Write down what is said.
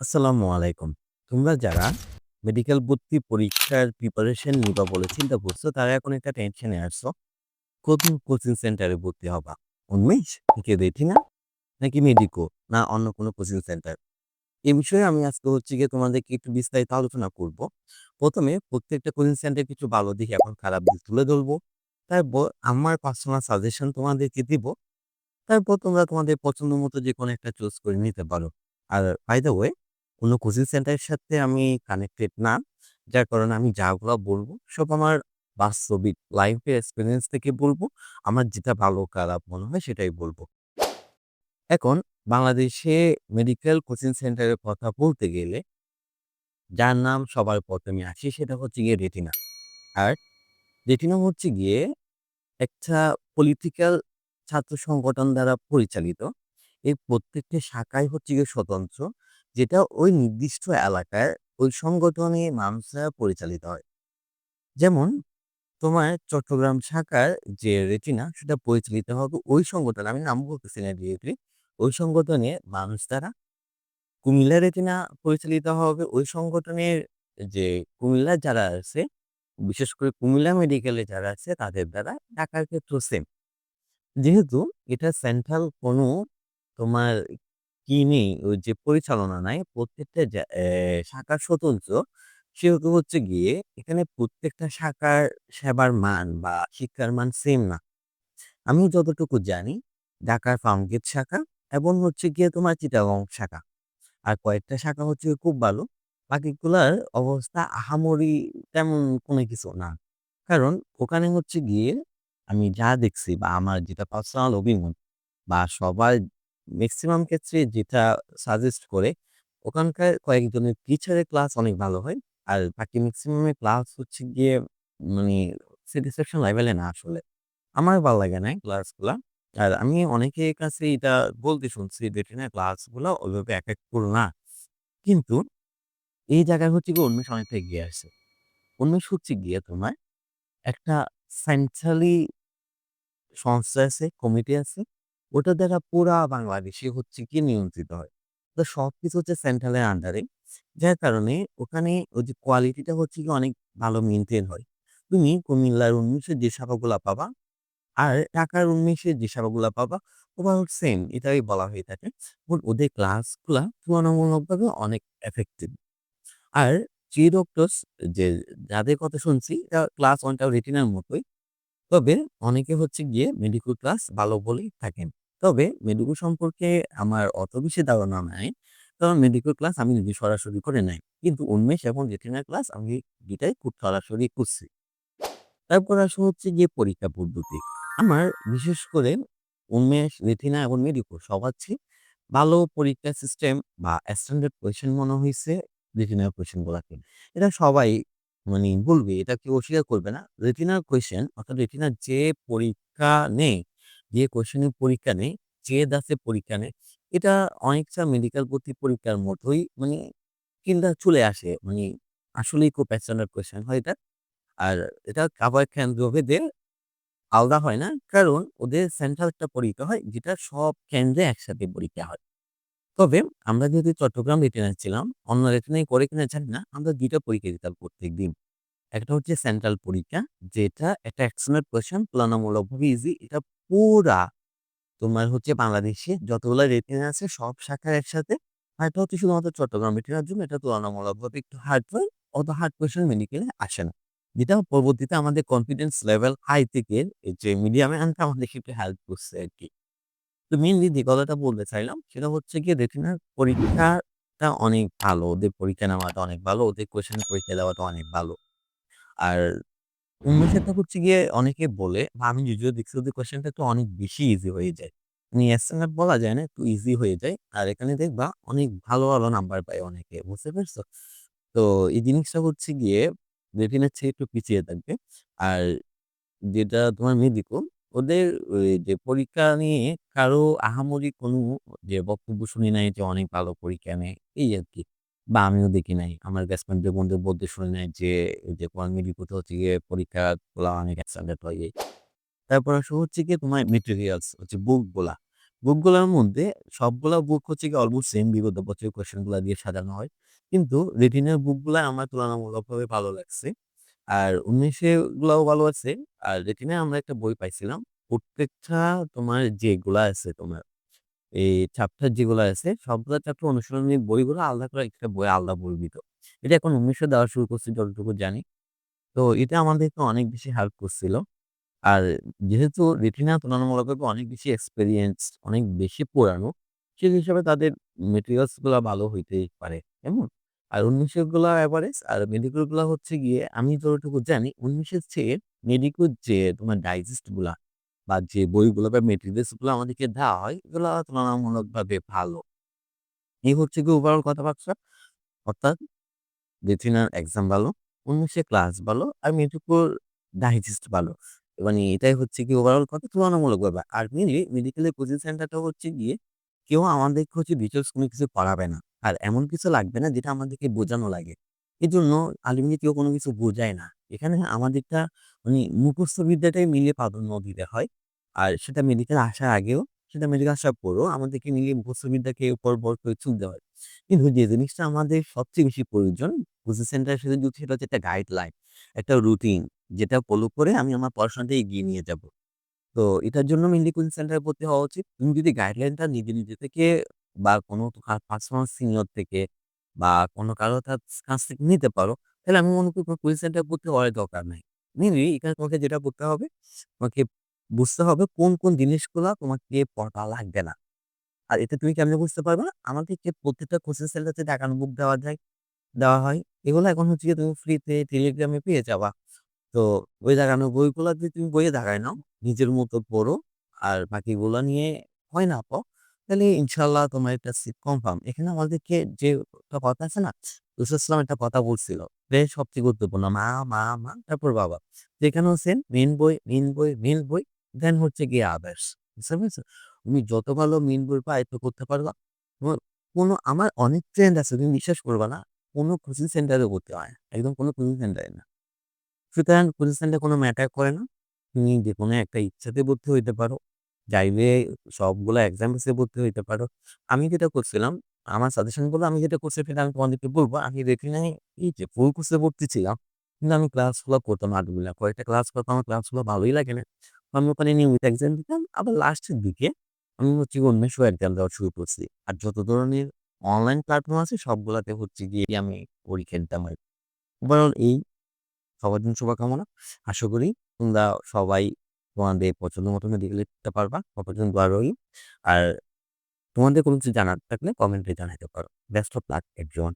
আসসালামু আলাইকুম। তোমরা যারা মেডিকেল ভর্তি পরীক্ষার প্রিপারেশন নিবা বলে চিন্তা করছ, তারা এখন একটা টেনশনে আসছো কোন কোচিং সেন্টারে ভর্তি হবা? উন্মেষ নাকি রেটিনা নাকি মেডিকো না অন্য কোনো কোচিং সেন্টার? এ বিষয়ে আমি আজকে হচ্ছে গিয়ে তোমাদেরকে একটু বিস্তারিত আলোচনা করব। প্রথমে প্রত্যেকটা কোচিং সেন্টার কিছু ভালো দিক এখন খারাপ দিক তুলে ধরবো। তারপর আমার পার্সোনাল সাজেশন তোমাদেরকে দিব। তারপর তোমরা তোমাদের পছন্দ মতো যেকোনো একটা চুজ করে নিতে পারো। আর বাই দ্য ওয়ে কোনো কোচিং সেন্টারের সাথে আমি কানেক্টেড না। যার কারণে আমি যাগুলো বলব সব আমার বাস্তবিক লাইফের এক্সপিরিয়েন্স থেকে বলব। আমার যেটা ভালো খারাপ মনে হয় সেটাই বলব। এখন বাংলাদেশে মেডিকেল কোচিং সেন্টারের কথা বলতে গেলে যার নাম সবার ১ম এ আসে সেটা হচ্ছে গিয়ে রেটিনা। আর রেটিনা হচ্ছে গিয়ে একটা পলিটিক্যাল ছাত্র সংগঠন দ্বারা পরিচালিত। এর প্রত্যেকটা শাখাই হচ্ছে গিয়ে স্বতন্ত্র। যেটা ওই নির্দিষ্ট এলাকার ওই সংগঠনের মানুষরা পরিচালিত হয়। যেমন তোমার চট্টগ্রাম শাখার যে রেটিনা সেটা পরিচালিত হবে ওই সংগঠন, আমি নাম বলতেছি না ডিরেক্টলি। ওই সংগঠনে মানুষ দ্বারা। কুমিল্লা রেটিনা পরিচালিত হবে ওই সংগঠনের যে কুমিল্লা যারা আছে, বিশেষ করে কুমিল্লা মেডিকেলে যারা আছে তাদের দ্বারা। ঢাকার ক্ষেত্র সেম। যেহেতু এটা সেন্ট্রাল কোনো তোমার কি নেই, ওই যে পরিচালনা নাই, প্রত্যেকটা শাখা স্বতন্ত্র, সেহেতু হচ্ছে গিয়ে এখানে প্রত্যেকটা শাখার সেবার মান বা শিক্ষার মান সেম না। আমি যতটুকু জানি ঢাকার ফার্মগেট শাখা এবং হচ্ছে গিয়ে তোমার চিটাগং শাখা। আর কয়েকটা শাখা হচ্ছে খুব ভালো। বাকিগুলার অবস্থা আহামরি তেমন কোনো কিছু না। কারণ ওখানে হচ্ছে গিয়ে আমি যা দেখছি বা আমার যেটা পার্সোনাল অভিমত বা সবার মেক্সিমাম ক্ষেত্রে যেটা সাজেস্ট করে, ওখানকার কয়েকজনের টিচারের ক্লাস অনেক ভালো হয়। আর বাকি মেক্সিমামের ক্লাস হচ্ছে গিয়ে মানে স্যাটিসফ্যাকশন লেভেলে না আসলে। আমার ভালো লাগে না ক্লাসগুলা। আর আমি অনেকের কাছে এটা বলতে শুনছি রেটিনার ক্লাসগুলা ওইভাবে এফেক্টফুল না। কিন্তু এই জায়গায় হচ্ছে গিয়ে উন্মেষ অনেকটা এগিয়ে আছে। উন্মেষ হচ্ছে গিয়ে তোমার একটা সেন্ট্রালি সংস্থা আছে, কমিটি আছে। ওটার দ্বারা পুরা বাংলাদেশে হচ্ছে গিয়ে নিয়ন্ত্রিত হয়। তো সবকিছু হচ্ছে সেন্ট্রালের আন্ডারে। যার কারণে ওখানে ওই যে কোয়ালিটিটা হচ্ছে কি অনেক ভালো মেইনটেইন হয়। তুমি কুমিল্লার উন্মেষের যে শাখাগুলা পাবা, আর টাকার উন্মেষের যে শাখাগুলা পাবা, ওভারঅল সেম এটাই বলা হয়ে থাকে। বাট ওদের ক্লাসগুলা তুলনামূলকভাবে অনেক এফেক্টিভ। আর যে ডক্টরস যে যাদের কথা শুনছি, ক্লাস 1 টাও রেটিনার মতোই। তবে অনেকে হচ্ছে গিয়ে মেডিকেল ক্লাস ভালো বলেই থাকেন। তবে মেডিকেল সম্পর্কে আমার অত বেশি ধারণা নাই। কারণ মেডিকেল ক্লাস আমি নিজে সরাসরি করে নাই। কিন্তু উন্মেষ এবং রেটিনার ক্লাস আমি ২ টাই খুব সরাসরি করছি। তারপর আসা হচ্ছে গিয়ে পরীক্ষা পদ্ধতি। আমার বিশেষ করে উন্মেষ, রেটিনা এবং মেডিকেল সবার চেয়ে ভালো পরীক্ষা সিস্টেম বা স্ট্যান্ডার্ড কোয়েশন মনে হয়েছে রেটিনার কোয়েশ্চেন গুলাকে। এটা সবাই মানে বলবে, এটা কেউ অস্বীকার করবে না। রেটিনার কোয়েশ্চেন অর্থাৎ রেটিনার যে পরীক্ষা নেয়, যে কোয়েশ্চেনের পরীক্ষা নেই যে দাসে পরীক্ষা নেয়, এটা অনেকটা মেডিকেল ভর্তি পরীক্ষার মতোই মানে কিংবা চলে আসে। মানে আসলেই খুব স্ট্যান্ডার্ড কোয়েশ্চেন হয় এটা। আর এটা কাভার কেন্দ্রভেদে আলাদা হয় না। কারণ ওদের সেন্ট্রাল একটা পরীক্ষা হয় যেটা সব কেন্দ্রে একসাথে পরীক্ষা হয়। তবে আমরা যেহেতু চট্টগ্রাম রেটিনায় ছিলাম, অন্য রেটিনায় করে কিনা জানি না, আমরা ২ টা পরীক্ষা দিতাম প্রত্যেকদিন। একটা হচ্ছে সেন্ট্রাল পরীক্ষা, যেটা একটা স্ট্যান্ডার্ড কোয়েশ্চেন তুলনামূলকভাবে ইজি। এটা পুরা তোমার হচ্ছে বাংলাদেশে যতগুলা রেটিনা আছে সব শাখার একসাথে। আরেকটা হচ্ছে শুধুমাত্র চট্টগ্রাম রেটিনার জন্য এটা তুলনামূলকভাবে একটু হার্ড হয়। অত হার্ড কোয়েশ্চেন মেডিকেলে আসে না। যেটা পরবর্তীতে আমাদের কনফিডেন্স লেভেল হাই থেকে যে মিডিয়ামে আনতে আমাদের একটু হেল্প করছে আর কি তো মেইনলি যে কথাটা বলতে চাইলাম সেটা হচ্ছে গিয়ে রেটিনার পরীক্ষাটা অনেক ভালো। ওদের পরীক্ষা নেওয়াটা অনেক ভালো। ওদের কোয়েশ্চেন পরীক্ষা দেওয়াটা অনেক ভালো। আর উন্মেষেরটা হচ্ছে গিয়ে অনেকে বলে বা আমি যদিও দেখছি ওদের কোয়েশ্চেনটা একটু অনেক বেশি ইজি হয়ে যায়। মানে বলা যায় না, একটু ইজি হয়ে যায়। আর এখানে দেখবা অনেক ভালো, ভালো নাম্বার পায় অনেকে। বুঝতে পারছ? তো এই জিনিসটা হচ্ছে গিয়ে রেটিনার চেয়ে একটু পিছিয়ে থাকবে। আর যেটা তোমার মেডিকেল, ওদের যে পরীক্ষা নিয়ে কারও আহামরি কোনো যে বক্তব্য শুনি নাই যে অনেক ভালো পরীক্ষা নেয়, এই আরকি। বা আমিও দেখি নাই। আমার ব্যাচমেটদের বন্ধু বলতে শুনে নাই যে, যে কোরআন মেডিকেলতে হচ্ছে গিয়ে পরীক্ষা গুলা অনেক স্ট্যান্ডার্ড হয়ে এই। তারপর আসা হচ্ছে গিয়ে তোমার মেটেরিয়ালস হচ্ছে বুকগুলা। বুকগুলার মধ্যে সবগুলা বুক হচ্ছে গিয়ে অলমোস্ট সেম বিগত বছরের কোয়েশ্চেনগুলা দিয়ে সাজানো হয়। কিন্তু রেটিনার বুকগুলা আমার তুলনামূলকভাবে ভালো লাগছে। আর উনিশে গুলাও ভালো আছে। আর রেটিনায় আমরা একটা বই পাইছিলাম। প্রত্যেকটা তোমার যেগুলা আছে তোমার এই চ্যাপ্টার যেগুলা আছে সবগুলা চ্যাপ্টার অনুশীলনী বইগুলো আলাদা করে একটা বই আলাদা দিত। এটা এখন ১৯ এ দেওয়া শুরু করছে যতটুকু জানি। তো এটা আমাদেরকে অনেক বেশি হেল্প করছিল। আর যেহেতু রেটিনা তুলনামূলকভাবে অনেক বেশি এক্সপেরিয়েন্স, অনেক বেশি পুরানো, সেই হিসাবে তাদের মেটেরিয়ালসগুলা ভালো হইতেই পারে। কেমন? আর ১৯ এরগুলা এভারেজ আর মেডিকেলগুলা হচ্ছে গিয়ে আমি যতটুকু জানি ১৯ এর চেয়ে মেডিকেল যে তোমার ডাইজেস্টগুলা বা যে বইগুলো বা মেটেরিয়ালসগুলো আমাদেরকে দেওয়া হয় এগুলা তুলনামূলকভাবে ভালো। এই হচ্ছে গিয়ে ওভারঅল কথাবার্তা। অর্থাৎ রেটিনার এক্সাম ভালো, ১৯ এ ক্লাস ভালো আর মেডিকেল ডাইজেস্ট ভালো। মানে এটাই হচ্ছে কি ওভারঅল কথা তুলনামূলক তুলনামূলকভাবে। আর মেইনলি মেডিকেলের কোচিং সেন্টারটা হচ্ছে গিয়ে কেউ আমাদেরকে হচ্ছে ডিটেইলস কোনো কিছু পড়াবে না। আর এমন কিছু লাগবে না যেটা আমাদেরকে বোঝানো লাগে। এজন্য আলটিমেটলি কেউ কোনো কিছু বোঝায় না। এখানে আমাদেরটা মানে মুখস্থ বিদ্যাটাই মিলিয়ে প্রাধান্য দিতে হয়। আর সেটা মেডিকেল আসার আগেও, সেটা মেডিকেল আসার পরেও আমাদেরকে মিলিয়ে মুখস্থ বিদ্যাকে উপর ভর করে চলতে হয়। কিন্তু যে জিনিসটা আমাদের সবচেয়ে বেশি প্রয়োজন কোচিং সেন্টারের সাথে যুক্ত সেটা হচ্ছে একটা গাইডলাইন, একটা রুটিন যেটা ফলো করে আমি আমার পড়াশোনাটা এগিয়ে নিয়ে যাব তো এটার জন্য মেনলি কোচিং সেন্টারে ভর্তি হওয়া উচিত। তুমি যদি গাইডলাইনটা নিজে, নিজে থেকে বা কোনো পার্সোনাল সিনিয়র থেকে বা কোনো কারও কাছ থেকে নিতে পারো, তাহলে আমি মনে করি কোনো কোচিং সেন্টারে ভর্তি হওয়ারই দরকার নাই। মেইনলি এখানে তোমাকে যেটা করতে হবে, তোমাকে বুঝতে হবে কোন, কোন জিনিসগুলা তোমাকে পড়া লাগবে না। আর এতে তুমি কেমনে বুঝতে পারবা? আমাদেরকে প্রত্যেকটা কোচিং সেন্টারে দেখানো বুক দেওয়া যায় দেওয়া হয়। এগুলো এখন হচ্ছে তুমি ফ্রিতে টেলিগ্রামে পেয়ে যাবা। তো ওই দেখানো বইগুলা যদি তুমি বইয়ে দাগায় নাও, নিজের মতো পড়ো আর বাকিগুলা নিয়ে হয় না পাও, তাহলে ইনশাল্লাহ তোমার একটা সিট কনফার্ম। এখানে আমাদেরকে যে কথা আছে না? রাসূল একটা কথা বলছিল যে সবচেয়ে গুরুত্বপূর্ণ মা, মা, মা তারপর বাবা। যেখানে সেম মেইন বই, মেইন বই, মেইন বই দেন হচ্ছে গিয়ে আদার্স। বুঝতে পেরেছ? তুমি যত ভালো মেইন বইটা আয়ত্ত করতে পারবা, কোনো আমার অনেক ট্রেন্ড আছে তুমি বিশ্বাস করবা না, কোনো কোচিং সেন্টারে ভর্তি হয়। একদম কোনো কোচিং সেন্টারে না। সুতরাং কোচিং সেন্টার কোনো ম্যাটার করে না। তুমি যে কোনো একটা ইচ্ছাতে ভর্তি হইতে পারো। চাইলে সবগুলা এক্সাম বেসে ভর্তি হইতে পারো। আমি যেটা করছিলাম, আমার সাজেশনগুলো আমি যেটা করছি সেটা আমি তোমাদেরকে বলব আমি রেটিনায় এই যে ফুল কোর্সে ভর্তি ছিলাম। কিন্তু আমি ক্লাসগুলো করতাম আলহামদুলিল্লাহ। কয়েকটা ক্লাস করতাম, আমার ক্লাসগুলো ভালোই লাগে না। আমি ওখানে নিয়মিত এক্সাম দিতাম। আবার লাস্টের দিকে আমি হচ্ছে অন্য উন্মেষও এক্সাম দেওয়া শুরু করছি। আর যত ধরনের অনলাইন প্ল্যাটফর্ম আছে সবগুলাতে হচ্ছে গিয়ে আমি পরীক্ষা দিতাম আরকি। ওভারঅল এই সবার জন্য শুভকামনা। আশা করি তোমরা সবাই তোমাদের পছন্দ মতো মেডিকেলে দিতে পারবা। সবার জন্য দোয়া রইল। আর তোমাদের কোনো কিছু জানার থাকলে কমেন্টে জানাইতে পারো। Best of luck everyone.